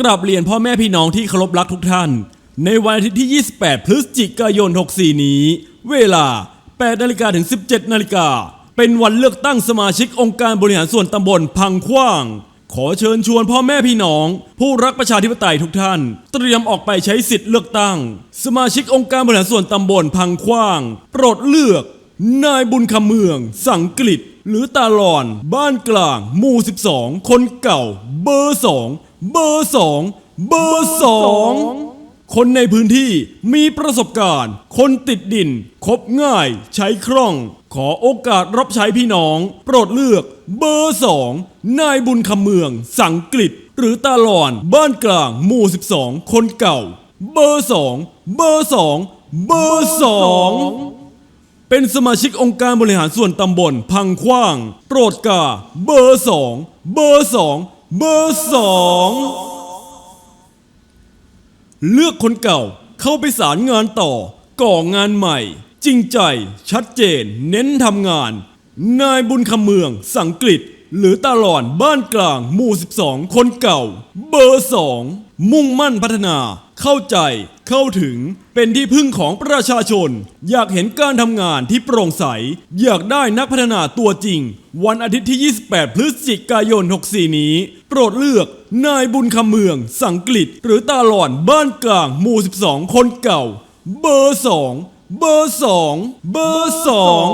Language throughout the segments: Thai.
กราบเรียนพ่อแม่พี่น้องที่เคารพรักทุกท่าน ในวันอาทิตย์ที่ 28 พฤศจิกายน 64 นี้ เวลา 8นาฬิกาถึง 17นาฬิกาเป็นวันเลือกตั้งสมาชิกองค์การบริหารส่วนตำบลพังขว้าง ขอเชิญชวนพ่อแม่พี่น้อง ผู้รักประชาธิปไตยทุกท่าน เตรียมออกไปใช้สิทธิ์เลือกตั้ง สมาชิกองค์การบริหารส่วนตำบลพังขว้าง โปรดเลือก นายบุญคำเมือง สังกฤษหรือตาลอน บ้านกลาง หมู่ 12 คนเก่า เบอร์ 2 เบอร์2เบอร์2คนในพื้นที่มีประสบการณ์ คนติดดิน คบง่าย ใช้คล่อง ขอโอกาสรับใช้พี่น้อง โปรดเลือก เบอร์2นายบุญคำเมือง สังกฤษหรือตาลอน บ้านกลางหมู่ 12 คนเก่า เบอร์2เบอร์2เบอร์2เป็นสมาชิกองค์การบริหารส่วนตำบลพังขว้าง โปรดกา เบอร์สองเบอร์สอง เบอร์สองเลือกคนเก่าเข้าไปสารงานต่อ ก่องานใหม่ จริงใจ ชัดเจน เน้นทำงาน นายบุญคำเมือง สังกฤษ หรือตาหลอนบ้านกลางหมู่ 12 คนเก่า เบอร์สองมุ่งมั่นพัฒนา เข้าใจ เข้าถึง เป็นที่พึ่งของประชาชน อยากเห็นการทำงานที่โปร่งใส อยากได้นักพัฒนาตัวจริง วันอาทิตย์ที่ 28 พฤศจิกายน 64 นี้ โปรดเลือกนายบุญคำเมือง สังกฤษหรือตาหลอนบ้านกลางหมู่ 12 คนเก่า เบอร์สองเบอร์สองเบอร์สอง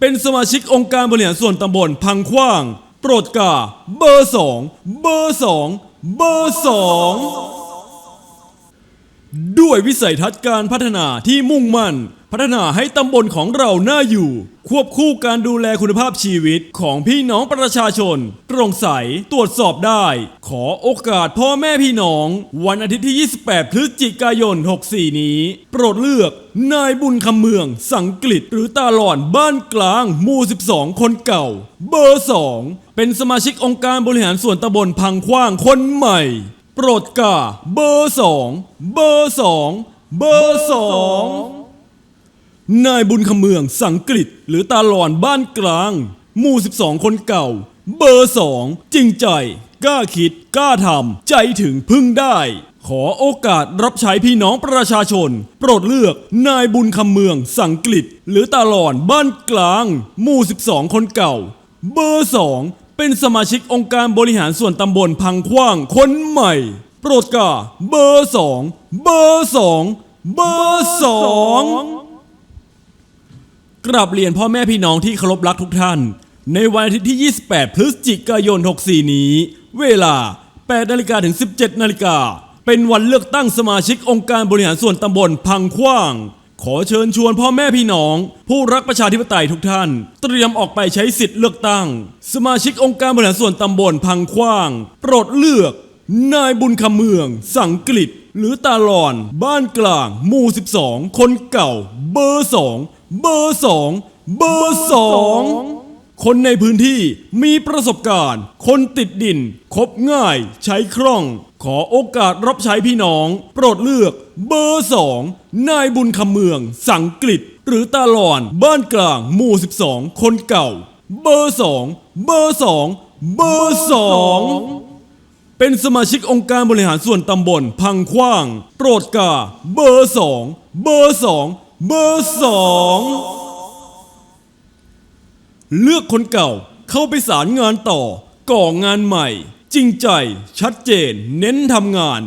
เป็นสมาชิกองค์การบริหารส่วนตำบลพังขว้าง โปรดกาเบอร์สองเบอร์สองเบอร์สองด้วยวิสัยทัศน์การพัฒนาที่มุ่งมั่น พัฒนาให้ตำบลของเราน่าอยู่ ควบคู่การดูแลคุณภาพชีวิตของพี่น้องประชาชนโปร่งใสตรวจสอบได้ ขอโอกาสพ่อแม่พี่น้อง วันอาทิตย์ที่ 28 พฤศจิกายน 64 นี้ โปรดเลือก นายบุญคำเมือง สังกฤษหรือตาหลอนบ้านกลางหมู่ 12 คนเก่า เบอร์ 2 เป็นสมาชิกองค์การบริหารส่วนตำบลพังขว้างคนใหม่โปรดกาเบอร์2เบอร์2เบอร์2 นายบุญคำเมืองสังกฤษหรือตาหลอนบ้านกลาง หมู่ 12 คนเก่า เบอร์2จริงใจ กล้าคิด กล้าทำ ใจถึงพึ่งได้ ขอโอกาสรับใช้พี่น้องประชาชน โปรดเลือกนายบุญคำเมืองสังกฤษหรือตาหลอนบ้านกลาง หมู่ 12 คนเก่า เบอร์2เป็นสมาชิกองค์การบริหารส่วนตำบลพังขว้างคนใหม่ โปรดกาเบอร์2เบอร์2เบอร์2 กราบเรียนพ่อแม่พี่น้องที่เคารพรักทุกท่าน ในวันอาทิตย์ที่ 28 พฤศจิกายน 64 นี้ เวลา 8 นาฬิกาถึง 17 นาฬิกา เป็นวันเลือกตั้งสมาชิกองค์การบริหารส่วนตำบลพังขว้าง ขอเชิญชวนพ่อแม่พี่น้อง ผู้รักประชาธิปไตยทุกท่าน เตรียมออกไปใช้สิทธิ์เลือกตั้ง สมาชิกองค์การบริหารส่วนตำบลพังขว้าง โปรดเลือก นายบุญคำเมือง สังกฤษหรือตาลอน บ้านกลาง หมู่ 12 คนเก่า เบอร์ 2 เบอร์สองเบอร์สองคนในพื้นที่มีประสบการณ์ คนติดดิน คบง่ายใช้คล่อง ขอโอกาสรับใช้พี่น้อง โปรดเลือกเบอร์สองนายบุญคำเมือง สังกฤษหรือตาหลอนบ้านกลางหมู่ 12 คนเก่า เบอร์สองเบอร์สองเบอร์สองเป็นสมาชิกองค์การบริหารส่วนตำบลพังขว้าง โปรดกา เบอร์สองเบอร์สอง เบอร์สองเลือกคนเก่าเข้าไปสารงานต่อ ก่องานใหม่ จริงใจ ชัดเจน เน้นทำงาน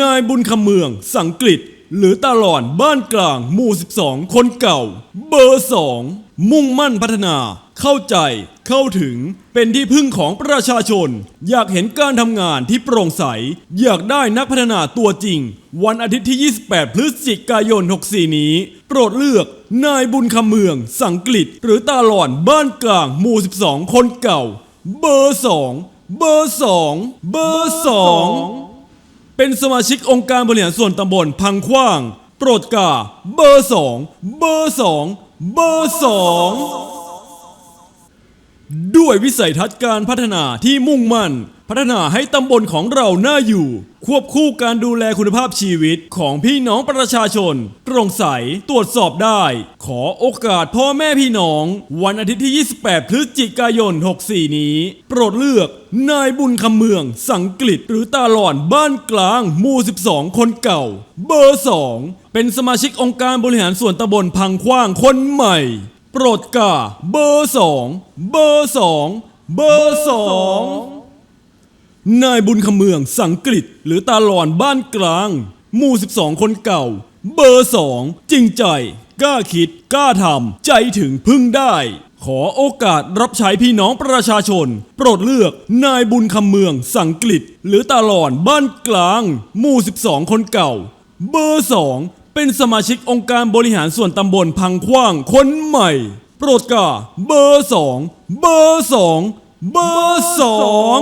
นายบุญคำเมือง สังกฤษ หรือตาหลอนบ้านกลางหมู่ 12 คนเก่า เบอร์สองมุ่งมั่นพัฒนา เข้าใจ เข้าถึง เป็นที่พึ่งของประชาชน อยากเห็นการทำงานที่โปร่งใส อยากได้นักพัฒนาตัวจริง วันอาทิตย์ที่ 28 พฤศจิกายน 64 นี้ โปรดเลือก นายบุญคำเมือง สังกฤษ หรือตาหลอนบ้านกลางหมู่ 12 คนเก่า เบอร์สองเบอร์สองเบอร์สอง เป็นสมาชิกองค์การบริหารส่วนตำบลพังขว้าง โปรดกา เบอร์สองเบอร์สองเบอร์สอง ด้วยวิสัยทัศน์การพัฒนาที่มุ่งมั่น พัฒนาให้ตำบลของเราน่าอยู่ ควบคู่การดูแลคุณภาพชีวิตของพี่น้องประชาชนโปร่งใสตรวจสอบได้ ขอโอกาสพ่อแม่พี่น้อง วันอาทิตย์ที่ 28 พฤศจิกายน 64 นี้ โปรดเลือก นายบุญคำเมือง สังกฤษหรือตาหลอนบ้านกลางหมู่ 12 คนเก่า เบอร์ 2 เป็นสมาชิกองค์การบริหารส่วนตำบลพังขว้างคนใหม่ โปรดกาเบอร์สองเบอร์สองเบอร์สองนายบุญคำเมืองสังกฤษหรือตาหลอนบ้านกลาง หมู่ 12 คนเก่า เบอร์สองจริงใจ กล้าคิด กล้าทำใจถึงพึ่งได้ ขอโอกาสรับใช้พี่น้องประชาชน โปรดเลือกนายบุญคำเมืองสังกฤษหรือตาหลอนบ้านกลาง หมู่ 12 คนเก่า เบอร์สอง เป็นสมาชิกองค์การบริหารส่วนตำบลพังขว้างคนใหม่ โปรดกาเบอร์สองเบอร์สองเบอร์สอง